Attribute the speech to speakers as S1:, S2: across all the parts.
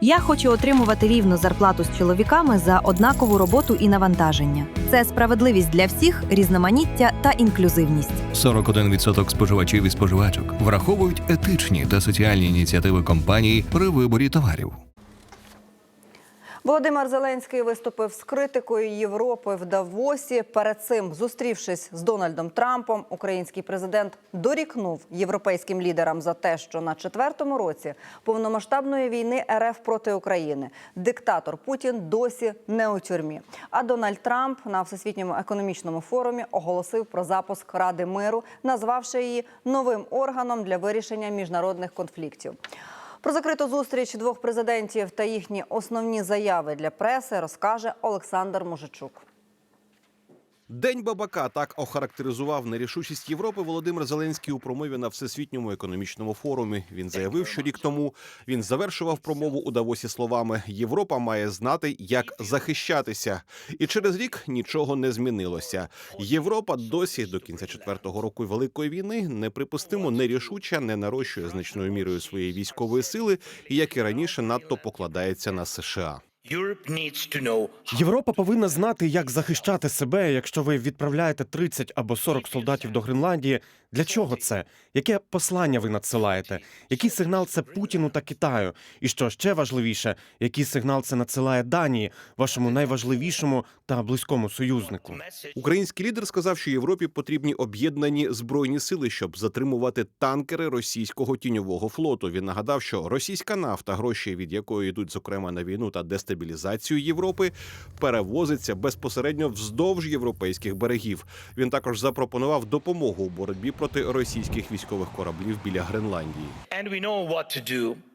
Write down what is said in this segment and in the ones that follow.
S1: Я хочу отримувати рівну зарплату з чоловіками за однакову роботу і навантаження. Це справедливість для всіх, різноманіття та інклюзивність.
S2: 41% споживачів і споживачок враховують етичні та соціальні ініціативи компанії при виборі товарів.
S3: Володимир Зеленський виступив з критикою Європи в Давосі. Перед цим, зустрівшись з Дональдом Трампом, український президент дорікнув європейським лідерам за те, що на четвертому році повномасштабної війни РФ проти України диктатор Путін досі не у тюрмі. А Дональд Трамп на всесвітньому економічному форумі оголосив про запуск Ради миру, назвавши її новим органом для вирішення міжнародних конфліктів. Про закриту зустріч двох президентів та їхні основні заяви для преси розкаже Олександр Мужичук.
S4: День бабака так охарактеризував нерішучість Європи Володимир Зеленський у промові на всесвітньому економічному форумі. Він заявив, що рік тому він завершував промову у Давосі словами: Європа має знати, як захищатися, і через рік нічого не змінилося. Європа досі до кінця четвертого року великої війни неприпустимо нерішуча, не нарощує значною мірою своєї військової сили, і як і раніше надто покладається на США.
S5: Європа повинна знати, як захищати себе, якщо ви відправляєте 30 або 40 солдатів до Гренландії. Для чого це? Яке послання ви надсилаєте? Який сигнал це Путіну та Китаю? І що ще важливіше, який сигнал це надсилає Данії, вашому найважливішому та близькому союзнику?
S4: Український лідер сказав, що Європі потрібні об'єднані збройні сили, щоб затримувати танкери російського тіньового флоту. Він нагадав, що російська нафта, гроші від якої йдуть зокрема на війну та дестабілізацію Європи, перевозиться безпосередньо вздовж європейських берегів. Він також запропонував допомогу у боротьбі проти російських військових кораблів біля Гренландії.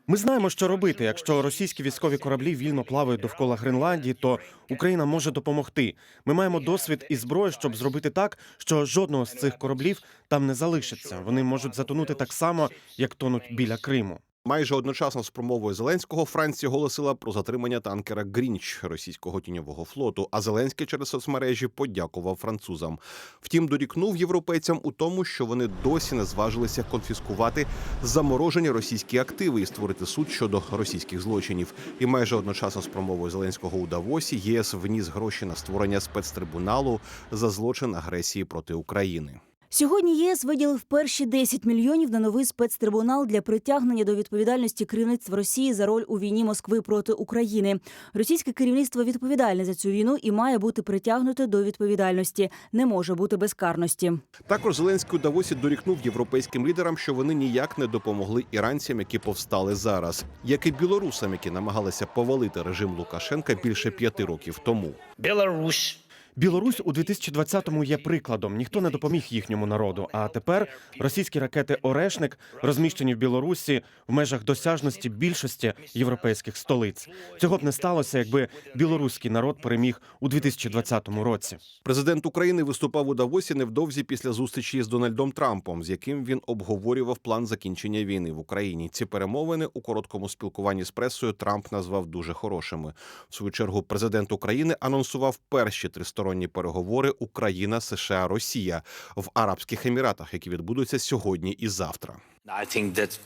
S5: Ми знаємо, що робити. Якщо російські військові кораблі вільно плавають довкола Гренландії, то Україна може допомогти. Ми маємо досвід і зброю, щоб зробити так, що жодного з цих кораблів там не залишиться. Вони можуть затонути так само, як тонуть біля Криму.
S4: Майже одночасно з промовою Зеленського Франція оголосила про затримання танкера Грінч російського тіньового флоту. А Зеленський через соцмережі подякував французам. Втім, дорікнув європейцям у тому, що вони досі не зважилися конфіскувати заморожені російські активи і створити суд щодо російських злочинів. І майже одночасно з промовою Зеленського у Давосі ЄС вніс гроші на створення спецтрибуналу за злочин агресії проти України.
S6: Сьогодні ЄС виділив перші 10 мільйонів на новий спецтрибунал для притягнення до відповідальності керівництва Росії за роль у війні Москви проти України. Російське керівництво відповідальне за цю війну і має бути притягнуте до відповідальності. Не може бути безкарності.
S4: Також Зеленський у Давосі дорікнув європейським лідерам, що вони ніяк не допомогли іранцям, які повстали зараз, як і білорусам, які намагалися повалити режим Лукашенка більше п'яти років тому.
S7: Belarus
S5: Білорусь у 2020-му є прикладом. Ніхто не допоміг їхньому народу. А тепер російські ракети Орешник розміщені в Білорусі в межах досяжності більшості європейських столиць. Цього б не сталося, якби білоруський народ переміг у 2020 році.
S4: Президент України виступав у Давосі невдовзі після зустрічі з Дональдом Трампом, з яким він обговорював план закінчення війни в Україні. Ці перемовини у короткому спілкуванні з пресою Трамп назвав дуже хорошими. В свою чергу президент України анонсував перші тристоронні переговори Україна, США, Росія в Арабських Еміратах, які відбудуться сьогодні і завтра.
S8: I think that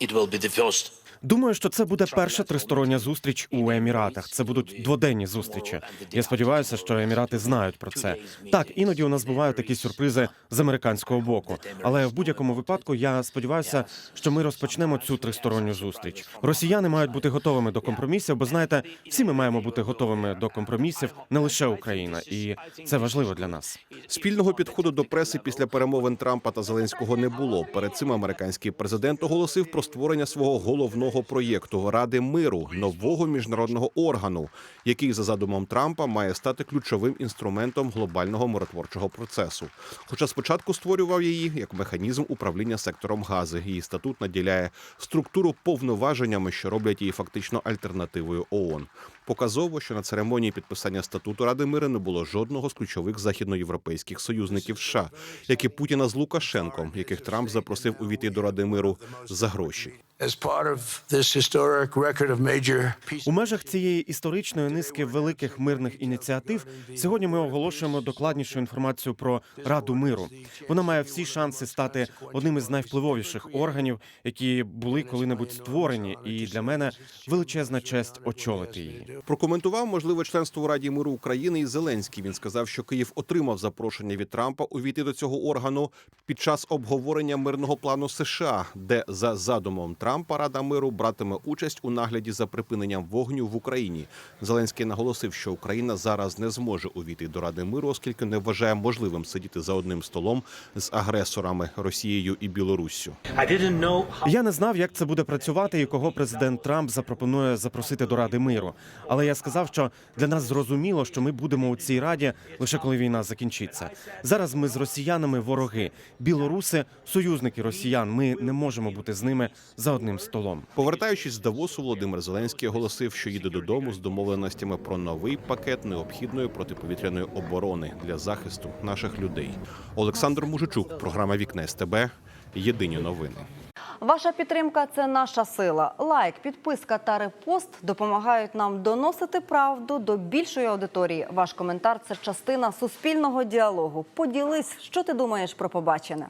S8: it will be the first.
S5: Думаю, що це буде перша тристороння зустріч у Еміратах. Це будуть дводенні зустрічі. Я сподіваюся, що Емірати знають про це. Так, іноді у нас бувають такі сюрпризи з американського боку. Але в будь-якому випадку я сподіваюся, що ми розпочнемо цю тристоронню зустріч. Росіяни мають бути готовими до компромісів, бо знаєте, всі ми маємо бути готовими до компромісів, не лише Україна, і це важливо для нас.
S4: Спільного підходу до преси після перемовин Трампа та Зеленського не було. Перед цим американський президент оголосив про створення свого головного проєкту Ради миру, нового міжнародного органу, який за задумом Трампа має стати ключовим інструментом глобального миротворчого процесу. Хоча спочатку створював її як механізм управління сектором гази. Її статут наділяє структуру повноваженнями, що роблять її фактично альтернативою ООН. Показово, що на церемонії підписання статуту Ради миру не було жодного з ключових західноєвропейських союзників США, як і Путіна з Лукашенком, яких Трамп запросив увійти до Ради миру за гроші.
S9: As part of this historic record of major peace
S5: У межах цієї історичної низки великих мирних ініціатив сьогодні ми оголошуємо докладнішу інформацію про Раду миру. Вона має всі шанси стати одним із найвпливовіших органів, які були коли-небудь створені, і для мене величезна честь очолити її.
S4: Прокоментував можливе членство у Раді миру України і Зеленський. Він сказав, що Київ отримав запрошення від Трампа увійти до цього органу під час обговорення мирного плану США, де за задумом Трампа Рада миру братиме участь у нагляді за припиненням вогню в Україні. Зеленський наголосив, що Україна зараз не зможе увійти до Ради миру, оскільки не вважає можливим сидіти за одним столом з агресорами Росією і Білоруссю.
S5: Я не знав, як це буде працювати і кого президент Трамп запропонує запросити до Ради миру. Але я сказав, що для нас зрозуміло, що ми будемо у цій раді лише коли війна закінчиться. Зараз ми з росіянами вороги. Білоруси союзники росіян. Ми не можемо бути з ними за одним столом.
S4: Повертаючись з Давосу, Володимир Зеленський оголосив, що їде додому з домовленостями про новий пакет необхідної протиповітряної оборони для захисту наших людей. Олександр Мужичук, програма Вікне СТБ. Єдині новини.
S3: Ваша підтримка це наша сила. Лайк, підписка та репост допомагають нам доносити правду до більшої аудиторії. Ваш коментар це частина суспільного діалогу. Поділись, що ти думаєш про побачене.